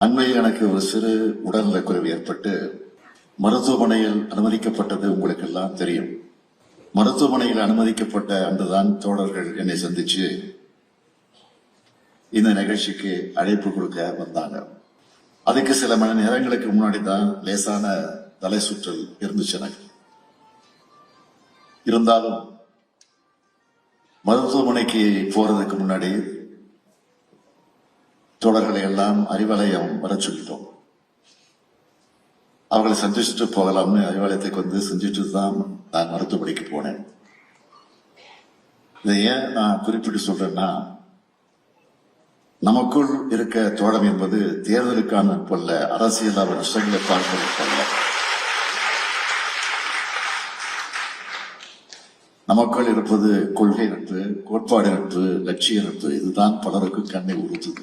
அண்மையில் எனக்கு ஒரு சிறு உடல்நலக் குறைவு ஏற்பட்டு மருத்துவமனையில் அனுமதிக்கப்பட்டது உங்களுக்கு எல்லாம் தெரியும். மருத்துவமனையில் அனுமதிக்கப்பட்ட அன்றுதான் தோழர்கள் என்னை சந்திச்சு இந்த நிகழ்ச்சிக்கு அழைப்பு கொடுக்க வந்தாங்க. அதுக்கு சில மணி நேரங்களுக்கு முன்னாடி தான் லேசான தலை சுற்றல் இருந்துச்சு எனக்கு. இருந்தாலும் மருத்துவமனைக்கு போறதுக்கு முன்னாடி தோழர்களை எல்லாம் அறிவாலயம் வர சொல்லிட்டோம் அவர்களை சந்திச்சுட்டு போகலாம்னு அறிவாலயத்துக்கு வந்து செஞ்சுட்டு தான் நான் மருத்துவமனைக்கு போனேன். இதை ஏன் நான் குறிப்பிட்டு சொல்றேன்னா நமக்குள் இருக்க தோழம் என்பது தேர்தலுக்கான போல அரசியல் அவர் விஷயங்களை போல. நமக்குள் இருப்பது கொள்கை நட்பு கோட்பாடு நட்பு லட்சிய நட்பு இதுதான் பலருக்கும் கண்ணை உறுத்துது.